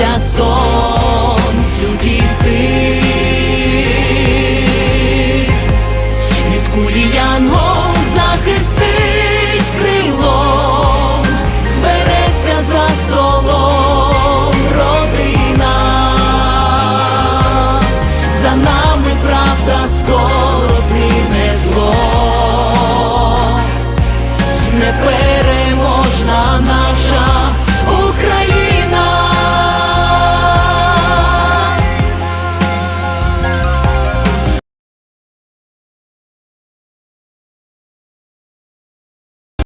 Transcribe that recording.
усміхнуться сонцю діти. Від кулі янгол захистить крилом, збереться за столом родина, за нами